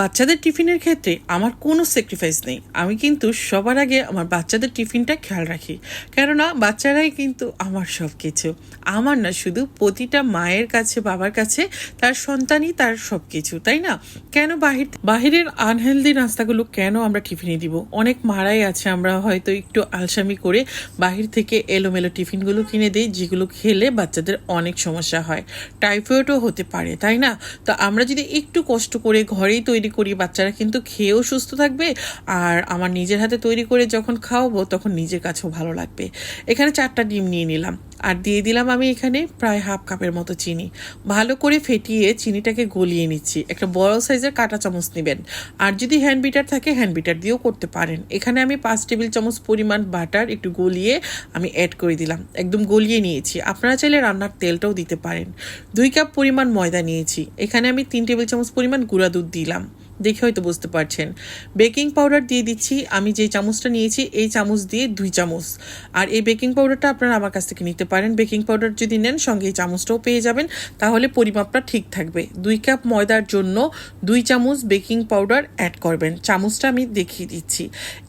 বাচ্চাদের টিফিনের ক্ষেত্রে আমার কোনো স্যাক্রিফাইস নেই। আমি কিন্তু সবার আগে আমার বাচ্চাদের টিফিনটা খেয়াল রাখি। কেননা বাচ্চারাই কিন্তু আমার সব কিছু আমার না, শুধু প্রতিটা মায়ের কাছে, বাবার কাছে, তার সন্তানই তার সব কিছু তাই না? কেন বাহির বাহিরের আনহেলদি নাস্তাগুলো কেন আমরা টিফিনে দিব? অনেক মারাই আছে, আমরা হয়তো একটু আলসামি করে বাহির থেকে এলোমেলো টিফিনগুলো কিনে দিই, যেগুলো খেলে বাচ্চাদের অনেক সমস্যা হয়। টাইফয়েডও হতে পারে, তাই না? তো আমরা যদি একটু কষ্ট করে ঘরেই তৈরি করি, বাচ্চারা কিন্তু খেয়েও সুস্থ থাকবে আর আমার নিজের হাতে তৈরি করে যখন খাওয়াবো তখন নিজের কাছেও ভালো লাগবে। এখানে চারটা ডিম নিয়ে নিলাম। আর দিয়ে দিলাম আমি এখানে প্রায় হাফ কাপের মতো চিনি। ভালো করে ফেটিয়ে চিনিটাকে গলিয়ে নিচ্ছি। একটা বড় সাইজের কাঁটা চামচ নেবেন। আর যদি হ্যান্ড বিটার থাকে হ্যান্ড বিটার দিয়েও করতে পারেন। এখানে আমি পাঁচ টেবিল চামচ পরিমাণ বাটার একটু গলিয়ে আমি অ্যাড করে দিলাম। একদম গলিয়ে নিয়েছি। আপনারা চাইলে রান্নার তেলটাও দিতে পারেন। দুই কাপ পরিমাণ ময়দা নিয়েছি। এখানে আমি তিন টেবিল চামচ পরিমাণ গুঁড়া দুধ দিলাম। দেখে হয়তো বুঝতে পারছেন। বেকিং পাউডার দিয়ে দিচ্ছি, আমি যে চামচটা নিয়েছি, এই চামচ দিয়ে দুই চামচ। আর এই বেকিং পাউডারটা আপনারা আমার কাছ থেকে নিতে পারেন। বেকিং পাউডার যদি নেন, সঙ্গে এই চামচটাও পেয়ে যাবেন। তাহলে পরিমাপটা ঠিক থাকবে। দুই কাপ ময়দার জন্য দুই চামচ বেকিং পাউডার অ্যাড করবেন। চামচটা আমি দেখিয়ে দিচ্ছি।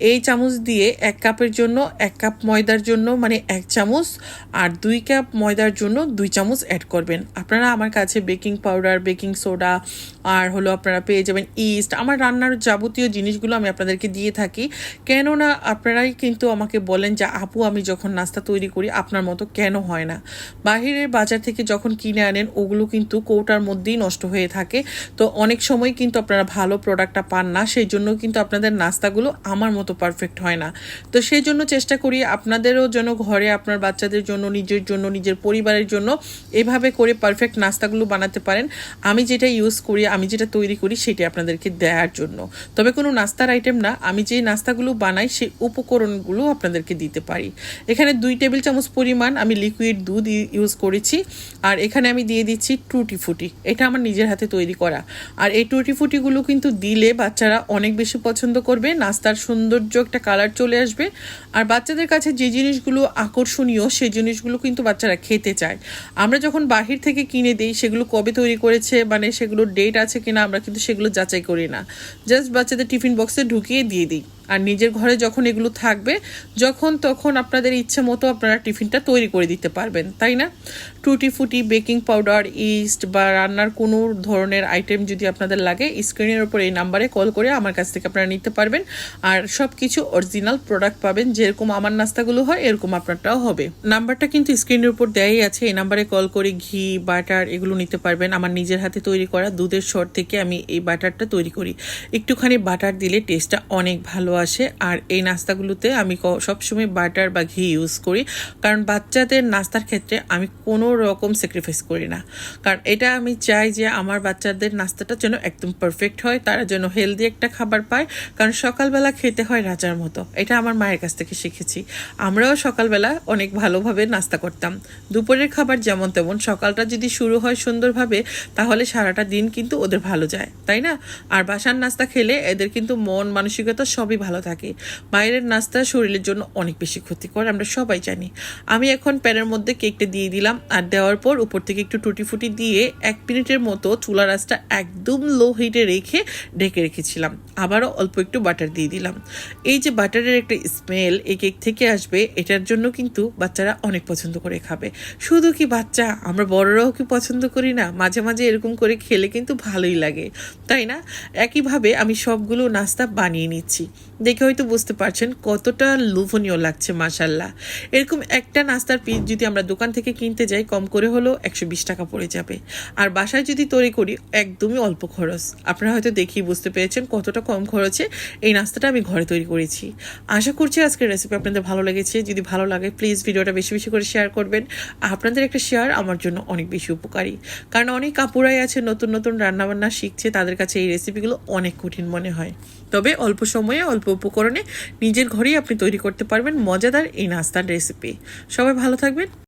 এই চামচ দিয়ে এক কাপের জন্য এক কাপ ময়দার জন্য মানে এক চামচ, আর দুই কাপ ময়দার জন্য দুই চামচ অ্যাড করবেন। আপনারা আমার কাছে বেকিং পাউডার, বেকিং সোডা, আর হলো আপনারা পেয়ে যাবেন ইস্ট আমার রান্নার যাবতীয় জিনিসগুলো আমি আপনাদেরকে দিয়ে থাকি। কেননা আপনারাই কিন্তু আমাকে বলেন যে, আপু, আমি যখন নাস্তা তৈরি করি, আপনার মতো কেন হয় না? বাহিরের বাজার থেকে যখন কিনে আনেন, ওগুলো কিন্তু কৌটার মধ্যেই নষ্ট হয়ে থাকে। তো অনেক সময় কিন্তু আপনারা ভালো প্রোডাক্টটা পান না সেই জন্য কিন্তু আপনাদের নাস্তাগুলো আমার মতো পারফেক্ট হয় না। তো সেই জন্য চেষ্টা করি আপনাদেরও যেন ঘরে আপনার বাচ্চাদের জন্য, নিজের জন্য, নিজের পরিবারের জন্য এভাবে করে পারফেক্ট নাস্তাগুলো বানাতে পারেন। আমি যেটা ইউজ করি, আমি যেটা তৈরি করি সেটা আপনাদেরকে দেওয়ার জন্য। তবে কোনো নাস্তার আইটেম না, আমি যে নাস্তাগুলো বানাই সেই উপকরণগুলো আপনাদেরকে দিতে পারি। এখানে দুই টেবিল চামচ পরিমাণ আমি লিকুইড দুধ ইউজ করেছি, আর এখানে আমি দিয়ে দিচ্ছি টুটি ফুটি এটা আমার নিজের হাতে তৈরি করা। আর এই টুটি ফুটিগুলো কিন্তু দিলে বাচ্চারা অনেক বেশি পছন্দ করবে, নাস্তার সৌন্দর্য একটা কালার চলে আসবে। আর বাচ্চাদের কাছে যে জিনিসগুলো আকর্ষণীয়, সেই জিনিসগুলো কিন্তু বাচ্চারা খেতে চায়। আমরা যখন বাহির থেকে কিনে দিই, সেগুলো কবে তৈরি করেছে মানে সেগুলোর ডেট আছে কিনা আমরা কিন্তু সেগুলো যাচাই করি না। জাস্ট বাচ্চাদের টিফিন বক্সে ঢুকিয়ে দিয়ে দিই। আর নিজের ঘরে যখন এগুলো থাকবে, যখন তখন আপনাদের ইচ্ছে মতো আপনারা টিফিনটা তৈরি করে দিতে পারবেন, তাই না? টুটি ফুটি বেকিং পাউডার ইস্ট বা রান্নার কোনো ধরনের আইটেম যদি আপনাদের লাগে স্ক্রিনের ওপর এই নাম্বারে কল করে আমার কাছ থেকে আপনারা নিতে পারবেন। আর সব কিছু অরিজিনাল প্রোডাক্ট পাবেন, যেরকম আমার নাস্তাগুলো হয়, এরকম আপনারটাও হবে। নাম্বারটা কিন্তু স্ক্রিনের উপর দেয়াই আছে, এই নাম্বারে কল করে ঘি বাটার এগুলো নিতে পারবেন। আমার নিজের হাতে তৈরি করা দুধের শর থেকে আমি এই বাটারটা তৈরি করি। একটুখানি বাটার দিলে টেস্টটা অনেক ভালো আসে। আর এই নাস্তাগুলোতে আমি সবসময় বাটার বা ঘি ইউজ করি। কারণ বাচ্চাদের নাস্তার ক্ষেত্রে আমি কোনো রকম স্যাক্রিফাইস করি না। কারণ এটা আমি চাই যে আমার বাচ্চাদের নাস্তাটা যেন একদম পারফেক্ট হয়, তারা যেন হেলদি একটা খাবার পায়। কারণ সকালবেলা খেতে হয় রাজার মতো। এটা আমার মায়ের কাছ থেকে শিখেছি। আমরাও সকালবেলা অনেক ভালোভাবে নাস্তা করতাম। দুপুরের খাবার যেমন তেমন। সকালটা যদি শুরু হয় সুন্দরভাবে, তাহলে সারাটা দিন কিন্তু ওদের ভালো যায়। তাই না? আর বাসার নাস্তা খেলে এদের কিন্তু মন, মানসিকতা সবই ভালো থাকে। বাইরের নাস্তা শরীরের জন্য অনেক বেশি ক্ষতিকর, আমরা সবাই জানি। আমি এখন প্যানের মধ্যে কেকটা দিয়ে দিলাম আর দেওয়ার পর উপর থেকে একটু টুটি ফুটি দিয়ে এক মিনিটের মতো চুলা রাসটা একদম লো হিটে রেখে ঢেকে রেখেছিলাম। আবারও অল্প একটু বাটার দিয়ে দিলাম। এই যে বাটারের একটা স্মেল এই কেক থেকে আসবে, এটার জন্য কিন্তু বাচ্চারা অনেক পছন্দ করে খাবে। শুধু কি বাচ্চা? আমরা বড়রাও কি পছন্দ করি না? মাঝে মাঝে এরকম করে খেলে কিন্তু ভালোই লাগে। তাই না? একইভাবে আমি সবগুলো নাস্তা বানিয়ে নিচ্ছি। দেখে হয়তো বুঝতে পারছেন কতটা লোভনীয় লাগছে মাসাল্লাহ এরকম একটা নাস্তার পিস যদি আমরা দোকান থেকে কিনতে যাই, কম করে হলেও একশো বিশ টাকা পড়ে যাবে। আর বাসায় যদি তৈরি করি, একদমই অল্প খরচ। আপনারা হয়তো দেখেই বুঝতে পেরেছেন কতটা কম খরচে এই নাস্তাটা আমি ঘরে তৈরি করেছি। আশা করছি আজকের রেসিপি আপনাদের ভালো লেগেছে। যদি ভালো লাগে প্লিজ ভিডিওটা বেশি বেশি করে শেয়ার করবেন। আপনাদের একটা শেয়ার আমার জন্য অনেক বেশি উপকারী। কারণ অনেক কাপুরাই আছে, নতুন নতুন রান্নাবান্না শিখছে, তাদের কাছে এই রেসিপিগুলো অনেক কঠিন মনে হয়। তবে অল্প সময়ে অল্প উপকরণে নিজের ঘরেই আপনি তৈরি করতে পারবেন মজাদার এই নাস্তার রেসিপি সবাই ভালো থাকবেন।